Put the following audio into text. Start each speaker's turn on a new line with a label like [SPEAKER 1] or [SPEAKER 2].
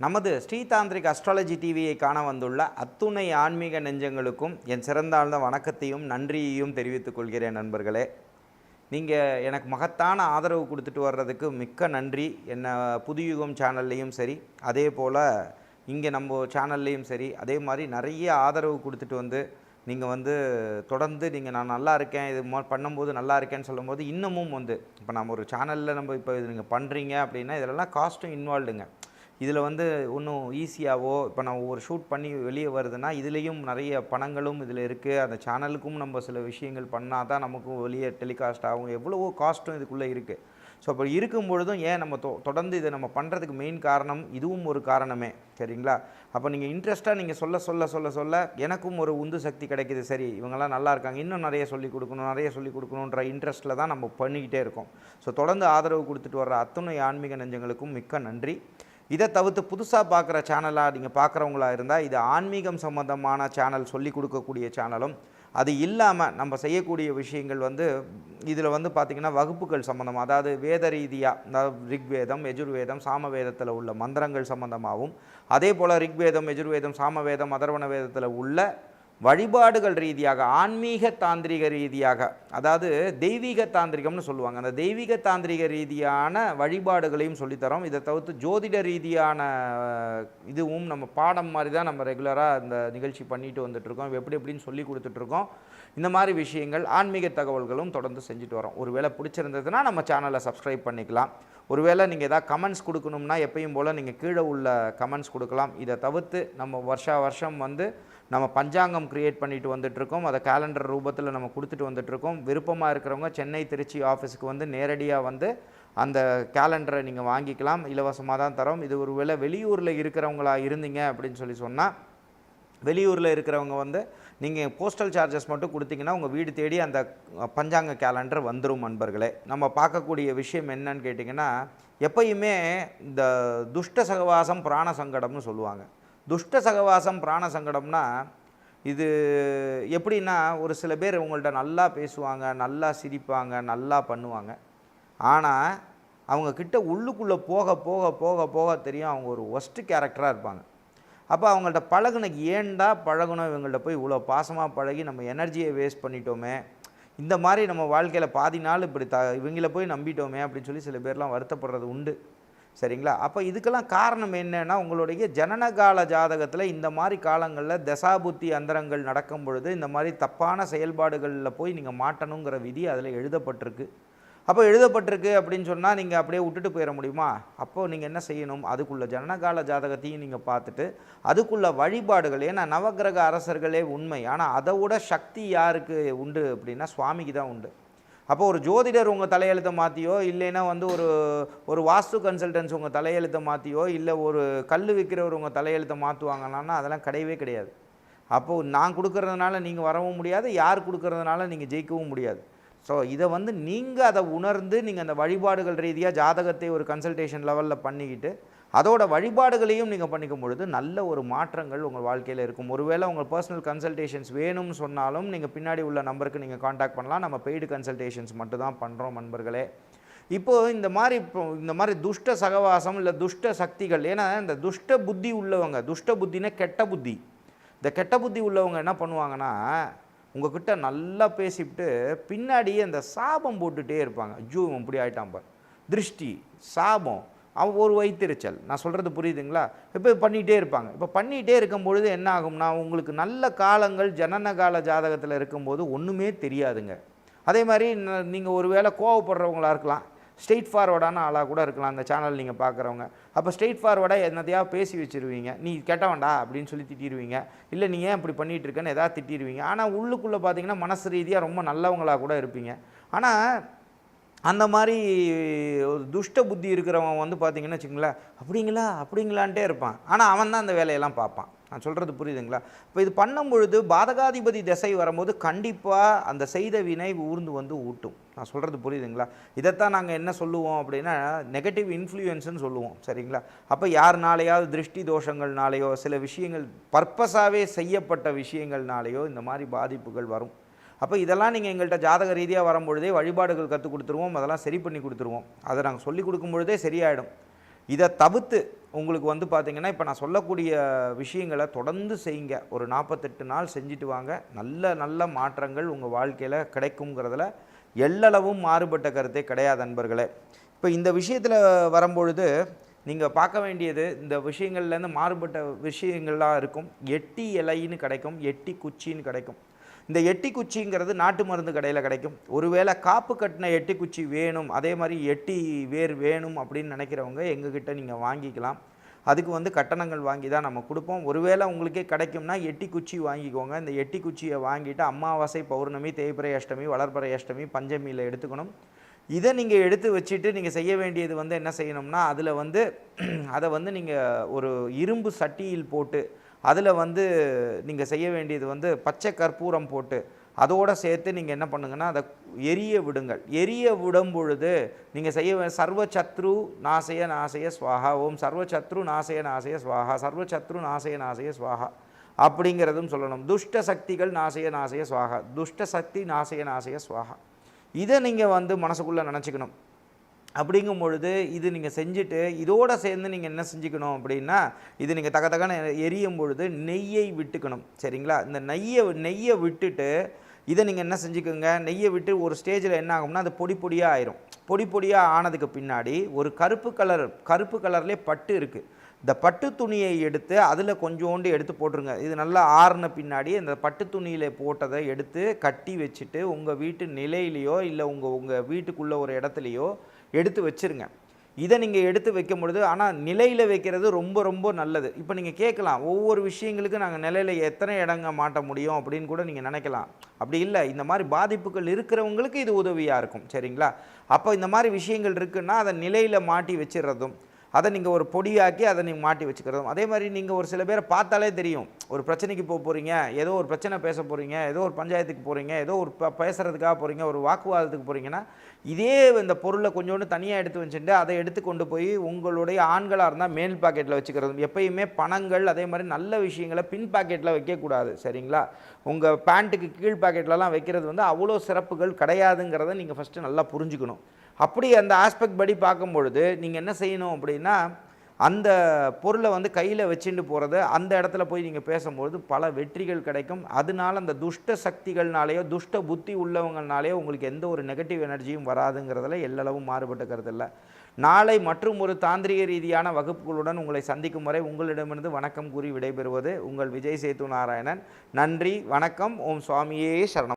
[SPEAKER 1] நமது ஸ்ரீதாந்திரிக் அஸ்ட்ராலஜி டிவியை காண வந்துள்ள அத்துணை ஆன்மீக நெஞ்சங்களுக்கும் என் சிறந்தாழ்ந்த வணக்கத்தையும் நன்றியையும் தெரிவித்துக் கொள்கிறேன் நண்பர்களே. நீங்கள் எனக்கு மகத்தான ஆதரவு கொடுத்துட்டு வர்றதுக்கு மிக்க நன்றி. என்ன புதுயுகம் சேனல்லையும் சரி அதே போல் இங்கே நம்ம சேனல்லையும் சரி அதே மாதிரி நிறைய ஆதரவு கொடுத்துட்டு வந்து நீங்கள் வந்து தொடர்ந்து நீங்கள் நான் நல்லா இருக்கேன் இது மோ பண்ணும்போது நல்லா இருக்கேன்னு சொல்லும்போது இன்னமும் வந்து இப்போ நம்ம ஒரு சேனலில் நம்ம இப்போ இது நீங்கள் பண்ணுறீங்க அப்படின்னா இதிலலாம் காஸ்ட்டும் இன்வால்வ்டுங்க இதில் வந்து ஒன்றும் ஈஸியாகவோ இப்போ நான் ஒரு ஷூட் பண்ணி வெளியே வருதுன்னா இதுலேயும் நிறைய பணங்களும் இதில் இருக்குது அந்த சேனலுக்கும் நம்ம சில விஷயங்கள் பண்ணால் தான் நமக்கும் வெளியே டெலிகாஸ்ட் ஆகும். எவ்வளவோ காஸ்ட்டும் இதுக்குள்ளே இருக்குது ஸோ அப்போ இருக்கும் பொழுதும் ஏன் நம்ம தொ தொடர்ந்து இதை நம்ம பண்ணுறதுக்கு மெயின் காரணம் இதுவும் ஒரு காரணமே. சரிங்களா? அப்போ நீங்கள் இன்ட்ரெஸ்ட்டாக நீங்கள் சொல்ல சொல்ல சொல்ல சொல்ல எனக்கும் ஒரு உந்து சக்தி கிடைக்குது. சரி இவங்கெல்லாம் நல்லா இருக்காங்க. இன்னும் நிறைய சொல்லிக் கொடுக்கணும் நிறைய சொல்லிக் கொடுக்கணுன்ற இன்ட்ரெஸ்ட்டில் தான் நம்ம பண்ணிக்கிட்டே இருக்கோம். ஸோ தொடர்ந்து ஆதரவு கொடுத்துட்டு வர்ற அத்தனை ஆன்மீக நெஞ்சங்களுக்கும் மிக்க நன்றி. இதை தவிர்த்து புதுசாக பார்க்குற சேனலாக நீங்கள் பார்க்குறவங்களா இருந்தால் இது ஆன்மீகம் சம்மந்தமான சேனல் சொல்லி கொடுக்கக்கூடிய சேனலும் அது இல்லாமல் நம்ம செய்யக்கூடிய விஷயங்கள் வந்து இதில் வந்து பார்த்திங்கன்னா வகுப்புகள் சம்மந்தமாக அதாவது வேத ரீதியாக அதாவது ரிக்வேதம் எஜுர்வேதம் சாமவேதத்தில் உள்ள மந்திரங்கள் சம்மந்தமாகவும் அதே போல் ரிக்வேதம் எஜுர்வேதம் சாமவேதம் அதர்வண வேதத்தில் உள்ள வழிபாடுகள் ரீதியாக ஆன்மீக தாந்திரிக ரீதியாக அதாவது தெய்வீக தாந்திரிகம்னு சொல்லுவாங்க. அந்த தெய்வீக தாந்திரிக ரீதியான வழிபாடுகளையும் சொல்லித்தரோம். இதை தவிர்த்து ஜோதிட ரீதியான இதுவும் நம்ம பாடம் மாதிரி தான் நம்ம ரெகுலராக இந்த நிகழ்ச்சி பண்ணிட்டு வந்துட்ருக்கோம் எப்படி எப்படின்னு சொல்லி கொடுத்துட்ருக்கோம் இந்த மாதிரி விஷயங்கள் ஆன்மீக தகவல்களும் தொடர்ந்து செஞ்சுட்டு வரோம். ஒருவேளை பிடிச்சிருந்ததுன்னா நம்ம சேனலை சப்ஸ்கிரைப் பண்ணிக்கலாம். ஒருவேளை நீங்கள் எதாவது கமெண்ட்ஸ் கொடுக்கணும்னா எப்பயும் போல் நீங்கள் கீழே உள்ள கமெண்ட்ஸ் கொடுக்கலாம். இதை தவிர்த்து நம்ம வருஷா வருஷம் வந்து நம்ம பஞ்சாங்கம் க்ரியேட் பண்ணிட்டு வந்துட்டுருக்கோம். அதை கேலண்டர் ரூபத்தில் நம்ம கொடுத்துட்டு வந்துட்டுருக்கோம். விருப்பமாக இருக்கிறவங்க சென்னை திருச்சி ஆஃபீஸுக்கு வந்து நேரடியாக வந்து அந்த கேலண்டரை நீங்கள் வாங்கிக்கலாம். இலவசமாக தான் தரோம். இது ஒரு வேளை வெளியூரில் இருக்கிறவங்களா இருந்தீங்க அப்படின்னு சொல்லி சொன்னால் வெளியூரில் இருக்கிறவங்க வந்து நீங்கள் போஸ்டல் சார்ஜஸ் மட்டும் கொடுத்தீங்கன்னா உங்கள் வீடு தேடி அந்த பஞ்சாங்க கேலண்டர் வந்துடும் நண்பர்களே. நம்ம பார்க்கக்கூடிய விஷயம் என்னன்னு கேட்டிங்கன்னா எப்பயுமே இந்த துஷ்ட சகவாசம் பிராண சங்கடம்னு சொல்லுவாங்க. துஷ்ட சகவாசம் பிராண சங்கடம்னா இது எப்படின்னா ஒரு சில பேர் உங்கள்கிட்ட நல்லா பேசுவாங்க நல்லா சிரிப்பாங்க நல்லா பண்ணுவாங்க. ஆனால் அவங்க கிட்ட உள்ளுக்குள்ளே போக போக போக போக தெரியும் அவங்க ஒரு ஒஸ்ட்டு கேரக்டராக இருப்பாங்க. அப்போ அவங்கள்ட்ட பழகுன ஏன்டா பழகணும் இவங்கள்ட்ட போய் இவ்வளோ பாசமாக பழகி நம்ம எனர்ஜியை வேஸ்ட் பண்ணிட்டோமே. இந்த மாதிரி நம்ம வாழ்க்கையில் பாதி நாள் இப்படி த இவங்கள போய் நம்பிட்டோமே அப்படின்னு சொல்லி சில பேர்லாம் வருத்தப்படுறது உண்டு. சரிங்களா? அப்போ இதுக்கெல்லாம் காரணம் என்னென்னா உங்களுடைய ஜனனகால ஜாதகத்தில் இந்த மாதிரி காலங்களில் தசாபுத்தி அந்தரங்கள் நடக்கும் பொழுது இந்த மாதிரி தப்பான செயல்பாடுகளில் போய் நீங்கள் மாட்டணுங்கிற விதி அதில் எழுதப்பட்டிருக்கு. அப்போ எழுதப்பட்டிருக்கு அப்படின்னு சொன்னால் நீங்கள் அப்படியே விட்டுட்டு போயிட முடியுமா? அப்போது நீங்கள் என்ன செய்யணும்? அதுக்குள்ள ஜனனகால ஜாதகத்தையும் நீங்கள் பார்த்துட்டு அதுக்குள்ள வழிபாடுகள். ஏன்னா நவக்கிரக அரசர்களே உண்மை. ஆனால் அதை விட சக்தி யாருக்கு உண்டு அப்படின்னா சுவாமிக்கு தான் உண்டு. அப்போ ஒரு ஜோதிடர் உங்கள் தலையெழுத்தை மாற்றியோ இல்லைன்னா வந்து ஒரு ஒரு வாஸ்து கன்சல்டன்ஸ் உங்கள் தலையெழுத்தை மாற்றியோ இல்லை ஒரு கல் விற்கிறவர் உங்கள் தலையெழுத்தை மாற்றுவாங்களான்னா அதெல்லாம் கிடையவே கிடையாது. அப்போது நான் கொடுக்கறதுனால நீங்கள் வரவும் முடியாது யார் கொடுக்கறதுனால நீங்கள் ஜெயிக்கவும் முடியாது. ஸோ இதை வந்து நீங்கள் அதை உணர்ந்து நீங்கள் அந்த வழிபாடுகள் ரீதியாக ஜாதகத்தை ஒரு கன்சல்டேஷன் லெவலில் பண்ணிக்கிட்டு அதோட வழிபாடுகளையும் நீங்கள் பண்ணிக்கும் பொழுது நல்ல ஒரு மாற்றங்கள் உங்கள் வாழ்க்கையில் இருக்கும். ஒருவேளை உங்கள் பர்சனல் கன்சல்டேஷன்ஸ் வேணும்னு சொன்னாலும் நீங்கள் பின்னாடி உள்ள நம்பருக்கு நீங்கள் காண்டாக்ட் பண்ணலாம். நம்ம பெய்டு கன்சல்டேஷன்ஸ் மட்டும் தான் பண்ணுறோம் நண்பர்களே. இப்போது இந்த மாதிரி இப்போ இந்த மாதிரி துஷ்ட சகவாசம் இல்லை துஷ்ட சக்திகள் ஏன்னா இந்த துஷ்ட புத்தி உள்ளவங்க துஷ்ட புத்தினா கெட்ட புத்தி. இந்த கெட்ட புத்தி உள்ளவங்க என்ன பண்ணுவாங்கன்னா உங்ககிட்ட நல்லா பேசிவிட்டு பின்னாடியே அந்த சாபம் போட்டுகிட்டே இருப்பாங்க. ஐயோ இப்படி ஆகிட்டான் பார். திருஷ்டி சாபம். அவன் ஒரு வைத்திருச்சல். நான் சொல்கிறது புரியுதுங்களா? இப்போ பண்ணிகிட்டே இருப்பாங்க. இப்போ பண்ணிகிட்டே இருக்கும் பொழுது என்ன ஆகும்னா உங்களுக்கு நல்ல காலங்கள் ஜனன கால ஜாதகத்தில் இருக்கும்போது ஒன்றுமே தெரியாதுங்க. அதே மாதிரி நீங்கள் ஒரு வேளை கோவப்படுறவங்களா இருக்கலாம். ஸ்ட்ரெயிட் ஃபார்வர்டான ஆளாக கூட இருக்கலாம் அந்த சேனல் நீங்கள் பார்க்குறவங்க அப்போ ஸ்ட்ரெயிட் ஃபார்வர்டாக என்னதையா பேசி வச்சிருவீங்க? நீ கெட்டவன்டா அப்படின்னு சொல்லி திட்டிடுவீங்க இல்லை நீ ஏன் இப்படி பண்ணிகிட்டு இருக்கேன்னு எதாவது திட்டிடுவீங்க ஆனால் உள்ளுக்குள்ளே பார்த்தீங்கன்னா மனசு ரீதியாக ரொம்ப நல்லவங்களாக கூட இருப்பீங்க. ஆனால் அந்த மாதிரி ஒரு துஷ்ட புத்தி இருக்கிறவன் வந்து பார்த்தீங்கன்னு வச்சுங்களேன் அப்படிங்களா அப்படிங்களான்ட்டே இருப்பான். ஆனால் அவன் தான் அந்த வேலையெல்லாம் பார்ப்பான். நான் சொல்கிறது புரியுதுங்களா? இப்போ இது பண்ணும் பொழுது பாதகாதிபதி திசை வரும்போது கண்டிப்பாக அந்த செய்த வினை ஊர்ந்து வந்து ஊட்டும். நான் சொல்கிறது புரியுதுங்களா? இதைத்தான் நாங்கள் என்ன சொல்லுவோம் அப்படின்னா நெகட்டிவ் இன்ஃப்ளூயன்ஸ்னு சொல்லுவோம். சரிங்களா? அப்போ யாருனாலேயாவது திருஷ்டி தோஷங்கள்னாலேயோ சில விஷயங்கள் பர்பஸாகவே செய்யப்பட்ட விஷயங்கள்னாலேயோ இந்த மாதிரி பாதிப்புகள் வரும். அப்போ இதெல்லாம் நீங்கள் எங்கள்கிட்ட ஜாதக ரீதியாக வரும்பொழுதே வழிபாடுகள் கற்றுக் கொடுத்துருவோம் அதெல்லாம் சரி பண்ணி கொடுத்துருவோம். அதை நாங்கள் சொல்லி கொடுக்கும் பொழுதே சரியாயிடும். இதை தவிர்த்து உங்களுக்கு வந்து பார்த்தீங்கன்னா இப்போ நான் சொல்லக்கூடிய விஷயங்களை தொடர்ந்து செய்யுங்க. ஒரு நாற்பத்தெட்டு நாள் செஞ்சுட்டு வாங்க. நல்ல நல்ல மாற்றங்கள் உங்கள் வாழ்க்கையில் கிடைக்குங்கிறதுல எல்லளவும் மாறுபட்ட கருத்தே கிடையாது நண்பர்களே இப்போ இந்த விஷயத்தில் வரும்பொழுது நீங்கள் பார்க்க வேண்டியது இந்த விஷயங்கள்லேருந்து மாறுபட்ட விஷயங்கள்லாம் இருக்கும். எட்டி இலைன்னு கிடைக்கும் எட்டி குச்சின்னு கிடைக்கும். இந்த எட்டி குச்சிங்கிறது நாட்டு மருந்து கடையில் கிடைக்கும். ஒருவேளை காப்பு கட்டின எட்டி குச்சி வேணும் அதே மாதிரி எட்டி வேர் வேணும் அப்படின்னு நினைக்கிறவங்க எங்ககிட்ட நீங்கள் வாங்கிக்கலாம். அதுக்கு வந்து கட்டணங்கள் வாங்கி தான் நம்ம கொடுப்போம். ஒருவேளை உங்களுக்கே கிடைக்கும்னா எட்டி குச்சி வாங்கிக்கோங்க. இந்த எட்டி குச்சியை வாங்கிட்டு அமாவாசை பௌர்ணமி தேய்பிறை அஷ்டமி வளர்பிறை அஷ்டமி பஞ்சமியில் எடுத்துக்கணும். இதை நீங்கள் எடுத்து வச்சுட்டு நீங்கள் செய்ய வேண்டியது வந்து என்ன செய்யணும்னா அதில் வந்து அதை வந்து நீங்கள் ஒரு இரும்பு சட்டியில் போட்டு அதில் வந்து நீங்கள் செய்ய வேண்டியது வந்து பச்சை கற்பூரம் போட்டு அதோடு சேர்த்து நீங்கள் என்ன பண்ணுங்கன்னா அதை எரிய விடுங்கள். எரிய விடும் பொழுது நீங்கள் செய்ய சர்வ சத்ரு நாசய நாசய ஸ்வாஹா. ஓம் சர்வ சத்ரு நாசய நாசய சுவாகா சர்வ சத்ரு நாசய நாசய ஸ்வாஹா. அப்படிங்கிறதும் சொல்லணும். துஷ்ட சக்திகள் நாசய நாசய சுவாகா துஷ்ட சக்தி நாசய நாசய ஸ்வாஹா. இதை நீங்கள் வந்து மனசுக்குள்ளே நினச்சிக்கணும். அப்படிங்கும் பொழுது இது நீங்கள் செஞ்சுட்டு இதோடு சேர்ந்து நீங்கள் என்ன செஞ்சுக்கணும் அப்படின்னா இது நீங்கள் தக தகன எரியும் பொழுது நெய்யை விட்டுக்கணும். சரிங்களா? இந்த நெய்யை நெய்யை விட்டுட்டு இதை நீங்கள் என்ன செஞ்சுக்கோங்க? நெய்யை விட்டு ஒரு ஸ்டேஜில் என்ன ஆகும்னா அது பொடி பொடியாக ஆயிரும். பொடி பொடியாக ஆனதுக்கு பின்னாடி ஒரு கருப்பு கலர் கருப்பு கலர்லேயே பட்டு இருக்குது இந்த பட்டு துணியை எடுத்து அதில் கொஞ்சோண்டு எடுத்து போட்டுருங்க. இது நல்லா ஆறுன பின்னாடி இந்த பட்டு துணியில் போட்டதை எடுத்து கட்டி வச்சுட்டு உங்கள் வீட்டு நிலையிலையோ இல்லை உங்கள் உங்கள் வீட்டுக்குள்ளே ஒரு இடத்துலையோ எடுத்து வச்சிருங்க. இதை நீங்கள் எடுத்து வைக்கும் பொழுது ஆனால் நிலையில் வைக்கிறது ரொம்ப ரொம்ப நல்லது. இப்போ நீங்கள் கேட்கலாம் ஒவ்வொரு விஷயங்களுக்கு நாங்கள் நிலையில் எத்தனை இடங்க மாட்ட முடியும் அப்படின்னு கூட நீங்கள் நினைக்கலாம். அப்படி இல்லை இந்த மாதிரி பாதிப்புகள் இருக்கிறவங்களுக்கு இது உதவியாக இருக்கும் சரிங்களா? அப்போ இந்த மாதிரி விஷயங்கள் இருக்குன்னா அதை நிலையில் மாட்டி வச்சிடுறதும் அதை நீங்கள் ஒரு பொடியாக்கி அதை நீங்கள் மாட்டி வச்சுக்கிறதும். அதே மாதிரி நீங்கள் ஒரு சில பேரை பார்த்தாலே தெரியும். ஒரு பிரச்சனைக்கு போக போகிறீங்க ஏதோ ஒரு பிரச்சனை பேச போகிறீங்க ஏதோ ஒரு பஞ்சாயத்துக்கு போகிறீங்க ஏதோ ஒரு பேசுகிறதுக்காக போகிறீங்க ஒரு வாக்குவாதத்துக்கு போகிறீங்கன்னா இதே இந்த பொருளை கொஞ்சோண்டு தனியாக எடுத்து வச்சுட்டு அதை எடுத்து கொண்டு போய் உங்களுடைய ஆண்களாக இருந்தால் மேல் பாக்கெட்டில் வச்சுக்கிறதும். எப்பயுமே பணங்கள் அதே மாதிரி நல்ல விஷயங்களை பின் பாக்கெட்டில் வைக்கக்கூடாது. சரிங்களா? உங்கள் பேண்ட்டுக்கு கீழ் பாக்கெட்லலாம் வைக்கிறது வந்து அவ்வளோ சிறப்புகள் கிடையாதுங்கிறத நீங்கள் ஃபஸ்ட்டு நல்லா புரிஞ்சுக்கணும். அப்படி அந்த ஆஸ்பெக்ட் படி பார்க்கும்பொழுது நீங்கள் என்ன செய்யணும் அப்படின்னா அந்த பொருளை வந்து கையில் வச்சுட்டு போகிறத அந்த இடத்துல போய் நீங்கள் பேசும்பொழுது பல வெற்றிகள் கிடைக்கும். அதனால அந்த துஷ்ட சக்திகள்னாலேயோ துஷ்ட புத்தி உள்ளவங்கனாலேயோ உங்களுக்கு எந்த ஒரு நெகட்டிவ் எனர்ஜியும் வராதுங்கிறதுல எல்லளவும் மாறுபட்ட இல்லை. நாளை மற்றும் ஒரு தாந்திரிக ரீதியான வகுப்புகளுடன் உங்களை சந்திக்கும் வரை உங்களிடமிருந்து வணக்கம் கூறி விடைபெறுவது உங்கள் விஜய் சேத்து நாராயணன். நன்றி வணக்கம். ஓம் சுவாமியே சரணம்.